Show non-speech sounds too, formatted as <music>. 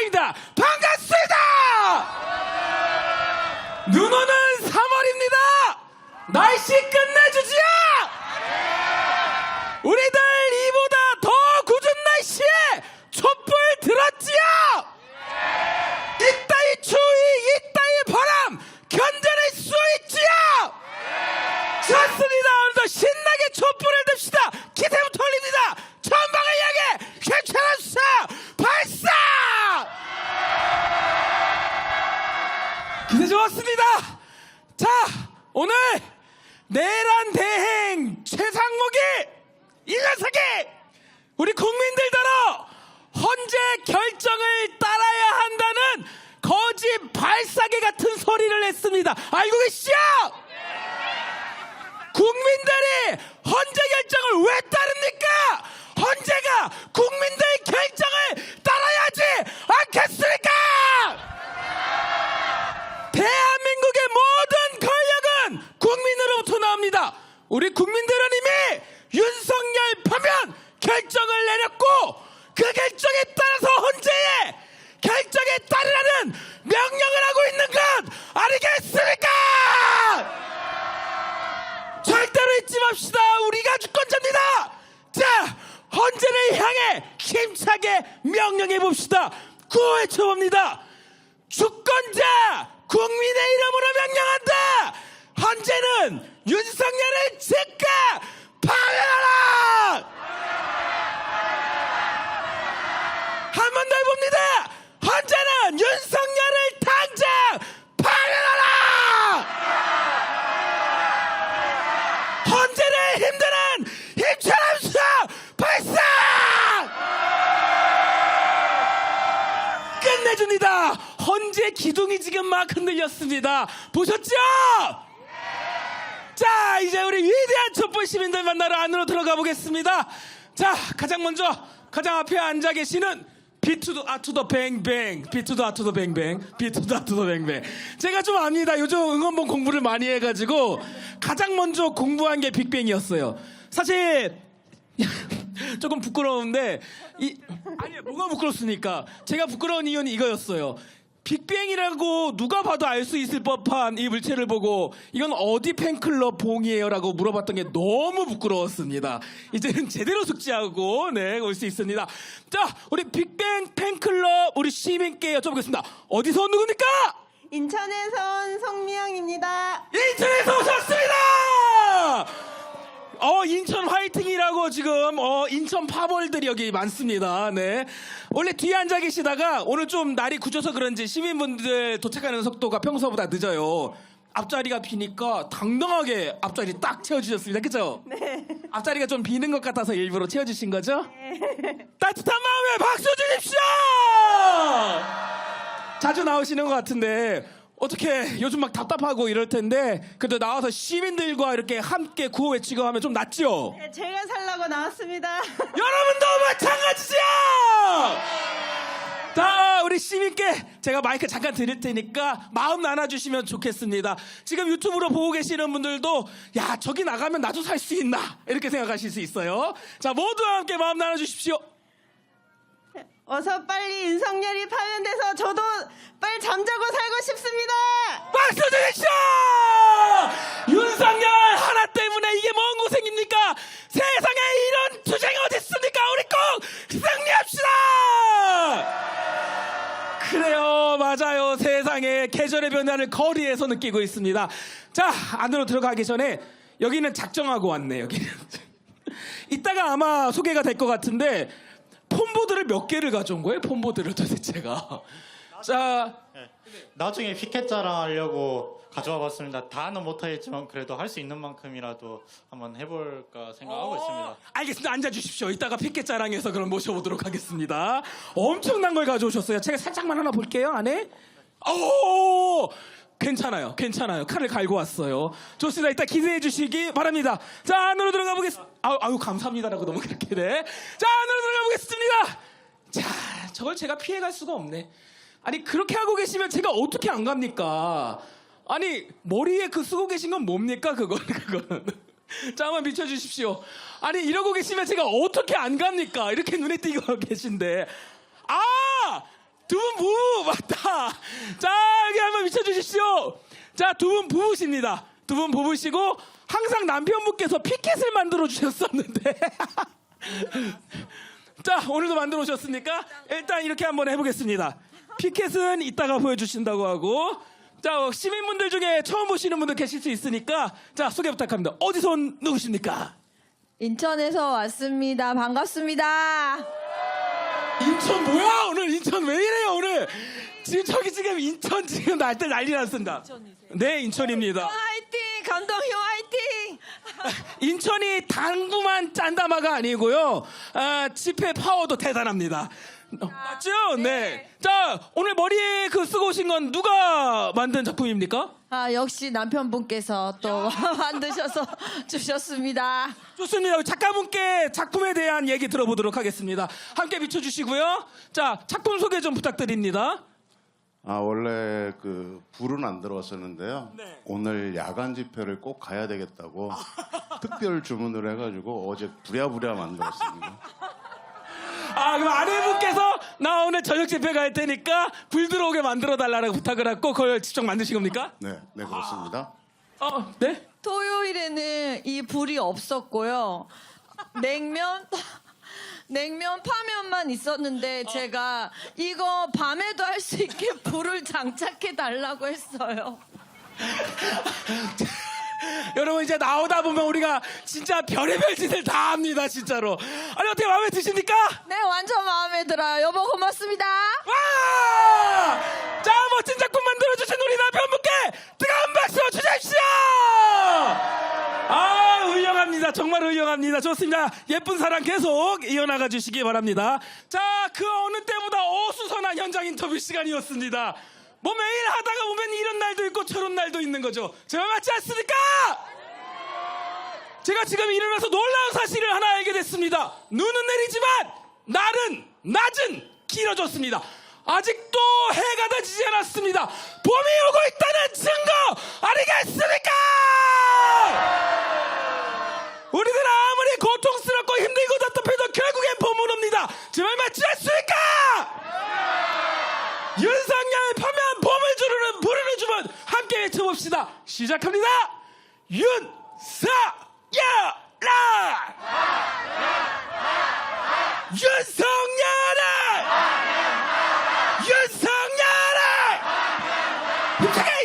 시간입니다. 반갑습니다. 눈 오는 3월입니다. 날씨 끝내주지요. 우리들 이보다 더 굳은 날씨에 촛불 들었지요. 이따위 추위, 이따위 바람 견뎌낼 수 있지요. 좋습니다. 오늘도 신나게 촛불을 듭시다. 기세부터 올립니다. 전방을 향해 괜찮았어. 발사! 기세 좋았습니다. 자, 오늘 내란 대행 최상목이 이 녀석이 우리 국민들더러 헌재 결정을 따라야 한다는 거짓 발사계 같은 소리를 했습니다. 알고 계시죠? 국민들이 헌재 결정을 왜 따릅니까? 헌재가 국민들 결정을 따라야지 않겠습니까? 대한민국의 모든 권력은 국민으로부터 나옵니다. 우리 국민들은 이미 윤석열 파면 결정을 내렸고 그 결정에 따라서 헌재의 결정에 따르라는 명령을 하고 있는 것 아니겠습니까? 절대로 잊지 맙시다. 우리가 주권자입니다. 자, 헌재를 향해 힘차게 명령해 봅시다. 구호에 쳐봅니다. 주권자 국민의 이름으로 명령한다. 헌재는 윤석열을 즉각 파면하라. 한 번 더 해봅니다. 헌재는 윤석열을 당장 파면하라. 헌재를 힘드는 힘찬 수사 발사! 끝내줍니다. 헌재 기둥이 지금 막 흔들렸습니다. 보셨죠? 자, 이제 우리 위대한 촛불 시민들 만나러 안으로 들어가 보겠습니다. 자, 가장 먼저 가장 앞에 앉아 계시는 비투더 아투더 뱅뱅 비투더 아투더 뱅뱅 비투더 아투더 뱅뱅 제가 좀 압니다 요즘 응원봉 공부를 많이 해가지고 가장 먼저 공부한 게 빅뱅이었어요 사실 <laughs> 조금 부끄러운데 이 아니 뭐가 부끄럽습니까? 제가 부끄러운 이유는 이거였어요. 빅뱅이라고 누가 봐도 알 수 있을 법한 이 물체를 보고 이건 어디 팬클럽 봉이에요라고 물어봤던 게 너무 부끄러웠습니다. 이제는 제대로 숙지하고 네 올 수 있습니다. 자 우리 빅뱅 팬클럽 우리 시민께 여쭤보겠습니다. 어디서 온 누굽니까? 인천에서 온 송미영입니다. 인천에서 오셨습니다. 어 인천 화이팅이라고 지금 어 인천 파벌들이 여기 많습니다. 네 원래 뒤에 앉아 계시다가 오늘 좀 날이 굳어서 그런지 시민분들 도착하는 속도가 평소보다 늦어요. 앞자리가 비니까 당당하게 앞자리 딱 채워주셨습니다. 그죠? 네. 앞자리가 좀 비는 것 같아서 일부러 채워주신 거죠? 따뜻한 마음에 박수 주십시오! 자주 나오시는 것 같은데 어떻게 요즘 막 답답하고 이럴 텐데 그래도 나와서 시민들과 이렇게 함께 구호 외치고 하면 좀 낫죠? 네, 제가 살라고 나왔습니다. <laughs> 여러분도 마찬가지죠? 자 우리 시민께 제가 마이크 잠깐 드릴 테니까 마음 나눠주시면 좋겠습니다 지금 유튜브로 보고 계시는 분들도 야 저기 나가면 나도 살 수 있나 이렇게 생각하실 수 있어요 자 모두 함께 마음 나눠주십시오 어서 빨리 윤석열이 파면돼서 저도 빨리 잠자고 살고 싶습니다. 박수 주십시오! 윤석열 하나 때문에 이게 뭔 고생입니까? 세상에 이런 투쟁이 어디 있습니까? 우리 꼭 승리합시다! 그래요, 맞아요. 세상에 계절의 변화를 거리에서 느끼고 있습니다. 자, 안으로 들어가기 전에 여기는 작정하고 왔네, 여기는. <laughs> 이따가 아마 소개가 될 것 같은데 몇 개를 가져온 거예요? 폰보드를 도대체가. 자, 네. 나중에 피켓 자랑하려고 가져와 봤습니다. 다는 못하겠지만 그래도 할 수 있는 만큼이라도 한번 해볼까 생각하고 있습니다. 어, 알겠습니다. 앉아 주십시오. 이따가 피켓 자랑해서 그럼 모셔보도록 하겠습니다. 엄청난 걸 가져오셨어요. 제가 살짝만 하나 볼게요. 안에. 오! 괜찮아요. 괜찮아요. 칼을 갈고 왔어요. 좋습니다. 이따 기대해 주시기 바랍니다. 자, 안으로 들어가 보겠습니다. 아유, 아유, 감사합니다라고 너무 그렇게 돼. 자, 안으로 들어가 보겠습니다. 자, 저걸 제가 피해갈 수가 없네. 아니, 그렇게 하고 계시면 제가 어떻게 안 갑니까? 아니, 머리에 그 쓰고 계신 건 뭡니까, 그거는. <laughs> 자, 한번 비춰주십시오. 아니, 이러고 계시면 제가 어떻게 안 갑니까? 이렇게 눈에 띄고 <laughs> 계신데. 아! 두 분 부부 <laughs> 맞다. 자 여기 한번 비춰주십시오. 자 두 분 부부십니다. 두 분 부부시고 항상 남편분께서 피켓을 만들어 주셨었는데. 자 오늘도 만들어 오셨으니까 일단 이렇게 한번 해보겠습니다. 피켓은 이따가 보여주신다고 하고 자 어, 시민분들 중에 처음 보시는 분들 계실 수 있으니까 자 소개 부탁합니다. 어디서 온 누구십니까? 인천에서 왔습니다. 반갑습니다. 인천 뭐야 오늘 인천 왜 이래요 오늘 지금 저기 지금 인천 지금 날때 난리 났습니다. 네 인천입니다. 화이팅! 감독님 화이팅! <laughs> 인천이 당구만 짠다마가 아니고요. 아, 집회 파워도 대단합니다. 어, 맞죠? 네. 자 오늘 머리에 그 쓰고 오신 건 누가 만든 작품입니까? 아 역시 남편분께서 또 <laughs> 만드셔서 주셨습니다. 좋습니다. 작가분께 작품에 대한 얘기 들어보도록 하겠습니다. 함께 비춰주시고요. 자 작품 소개 좀 부탁드립니다. 아 원래 그 불은 안 들어왔었는데요. 네. 오늘 야간 집회를 꼭 가야 되겠다고 특별 주문을 해가지고 어제 부랴부랴 만들었습니다. 아 그럼 아내분께서 나 오늘 저녁 집회 갈 테니까 불 들어오게 만들어 달라고 부탁을 했고 그걸 직접 만드신 겁니까? 네, 네 그렇습니다. 어, 네? 토요일에는 이 불이 없었고요. 냉면 냉면 파면만 있었는데 제가 이거 밤에도 할 수 있게 <laughs> 불을 장착해 달라고 했어요. <laughs> 여러분 이제 나오다 보면 우리가 진짜 별의별 짓을 다 합니다 진짜로. 아니 어떻게 마음에 드십니까? 네, 완전 마음에 들어요. 여보 고맙습니다. 와! 자 멋진 작품 만들어주신 우리 남편분께 뜨거운 박수 주십시오! 아 훌륭합니다 훌륭합니다 좋습니다 예쁜 사랑 계속 이어나가 주시기 바랍니다 자 그 어느 때보다 어수선한 현장 인터뷰 시간이었습니다 뭐 매일 하다가 보면 이런 날도 있고 저런 날도 있는 거죠 제가 맞지 않습니까? 제가 지금 일어나서 놀라운 사실을 하나 알게 됐습니다. 눈은 내리지만 날은 낮은 길어졌습니다. 아직도 해가 다 지지 않았습니다. 봄이 오고 있다는 증거 아니겠습니까? 우리들 아무리 고통스럽고 힘들고 답답해도 결국엔 봄은 옵니다. 제말 맞지 않습니까? 윤상열 파면 봄을 주르는 부르는 주문 함께 외쳐봅시다. 시작합니다. 윤사열아 윤성열아 윤성열아 힘차게